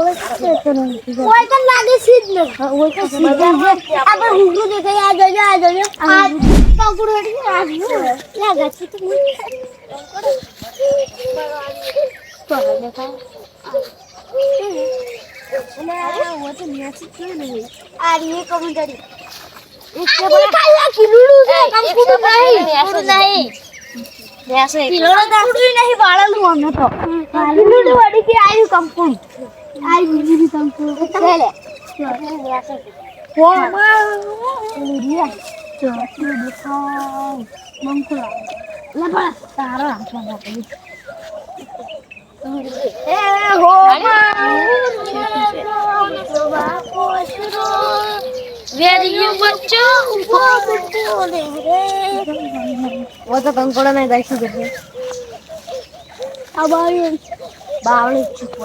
કોઈ તો લાગે છે તો નહીં આપણે હુકરું દેખાય આ જોજો આ જોજો આ કંકુડો હેઠી આ લાગે છે તો Ai, menino, tampou. Olha. Pô, mano. Ele Tudo só. Vamos pular. Leva a cara. É, Roma. Velhinho botão, vamos pular. Outra tampona na idade de Deus. Tá bom, gente. Bala de tipo.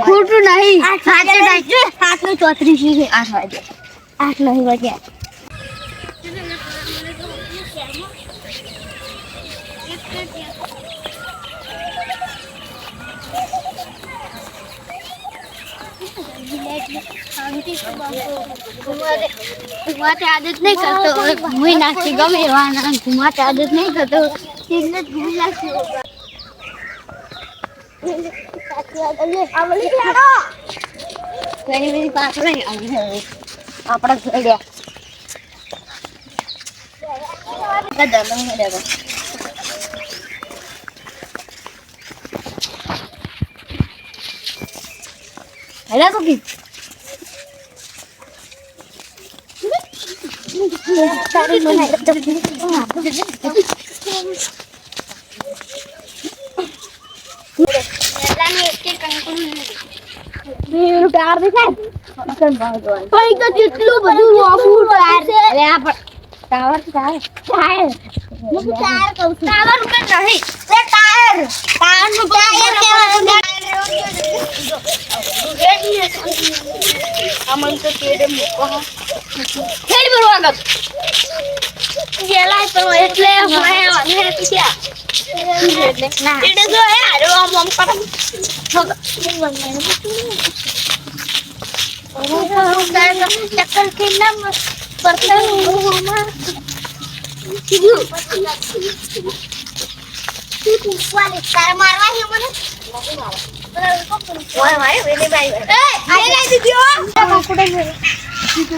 ખોટું નહીં સાત ને ચોત્રીસ છે આઠ વાગે આઠ નહીં વાગ્યા ઘુમાતે આદત નહીં કરતો હું નાખી ગમે એવા ઘુમાતે આદત નહીં કરતો જ ઘૂમ નાખ્યો આપણા ઘડ્યા. હેલા તો કી ટાર દેખાય ભાઈ તો જેટલું બધું મોંઘું ટાયર છે અરે ટાવર હું. અમન તો કેડે મૂકો ખેડ બરો આગળ ગેલા તો એટલે હું અને ત્યાં એટલે જો એ આરો આમ આમ પર ચક્કર કે નામ કીધું મારવા છે મને ઓય મારે વેલે બાઈ એ આઈ લઈ દીધો કંકુડે મેરે પણ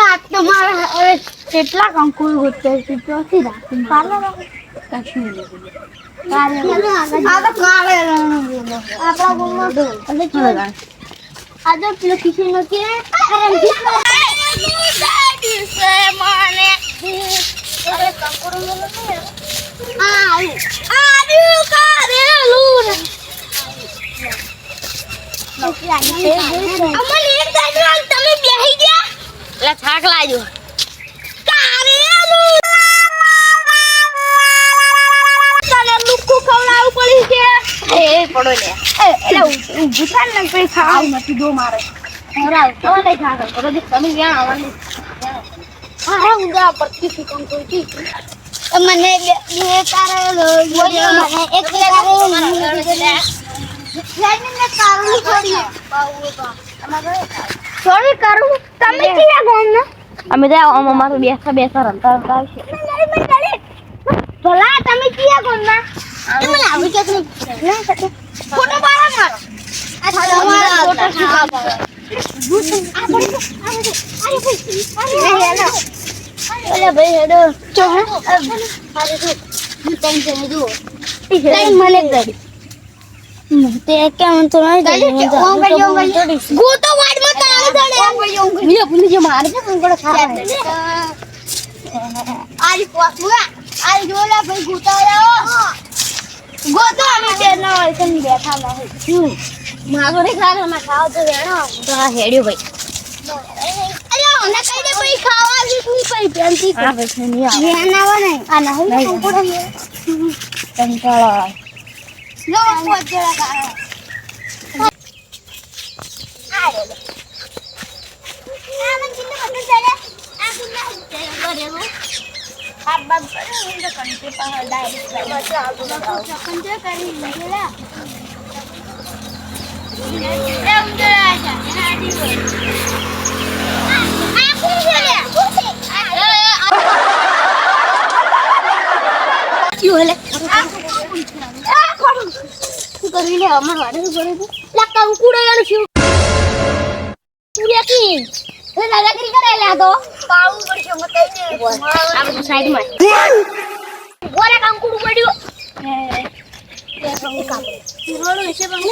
આ તો મારા હવે કેટલા કંકુડ ગોતે છે રાખી તો કાલે આપણા ગામમાં અને ચલો આ પેલો કિશન કે અમને એક સાઈડ તમે બેહી ગયા એટલે થાક લાગ્યો કારેલું તને લુક્કુ ખવડાવવું પડી છે એ પડો લે એટલે ઊભું થાય ને કઈ ખાવું નથી દો મારે હરાવ તો નહીં થાક કરો જે તમે જ્યાં આવવાની હા ઊંધા પરથી શીખમ કોઈ મને બે મને એક છોડી કરું? તમે ક્યાં ગામના? અમે તો આમ અમારું બેસા બેસા રમતા રમતા આવશે. ભલા તમે ક્યાં ગામના? તમે આવી કે તમે ફોટો પાડો મારો. આ તમારા ફોટો શીખવા અરે ભાઈ હેડો. ચો મને તે કેમ તો નહીં તો વાડમાં તાળે ચડે બીજો ભૂલી જો મારે છે કંકડો ખાવા આરી પોસું આરી જોલા ભાઈ ગોતાવડાવો ગોતો અમે તેના હોય છે ને બેઠા નહીં માગો ને ખાને માં ખાવ તો વેણો તો આ હેડ્યો ભાઈ અરે મને કઈ દે ભાઈ ખાવા જ નહીં ભાઈ પેન્ટી આ ભાઈ નહીં આવે ધ્યાન આવો નહીં આ નહીં. કંકોડો આવે લો પોત જરા કાઢો આ રે આ મને કિન્ને બધું ચડે આ કિન્ને ચડે કરે બાપ કરે હું તો કંટી પર ડાયરેક્ટ બસ આ બધું કરી લેલા એ ઉંદરા છે. એના કુંજી કુંજી શું કરી લે અમાર વાડે શું પૂર્યા કી એ દાદાગીરી કરે લે આ તો. પાવું પડશે મતે આ બધું સાઈડમાં ઓરે કંકુડું પડ્યું. રોડ વિશે પણ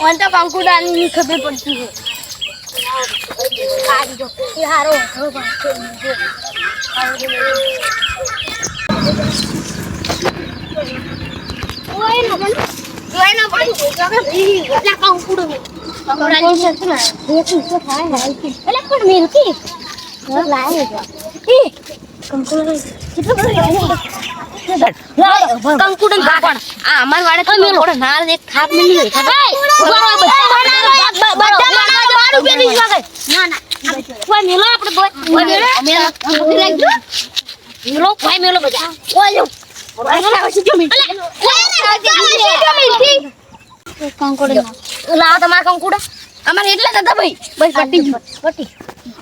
ઓન તો કંકુડાની ખબર પડતી છે એ હારો ના પણ ઓય ના કંકુડાની કાપણ આ અમાર વાડે તો થોડો નાળ એક થાપ મિલી ગઈ. ખબર ના ના કોઈ મેલો આપણે કોઈ મેલો. મેલો. કોઈ મેલો. બધા લાવ તમાર કંકુડા અમારે એટલે જ હતા ભાઈ બસ પટી ગયું પટી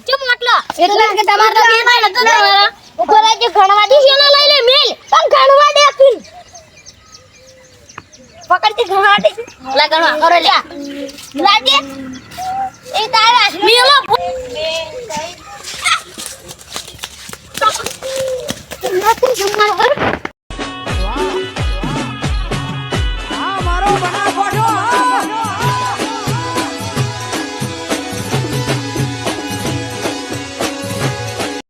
કેમ આટલા એટલે કે તમારે બે ભાઈ નતો તમારા ઉપર આજે ગણવા દી છે લઈ લે મેલ પણ ગણવા દે તું પકડતી ગણવા દે લા ગણવા કરો લે લાગે એ તારા મેલો નથી જમવાનું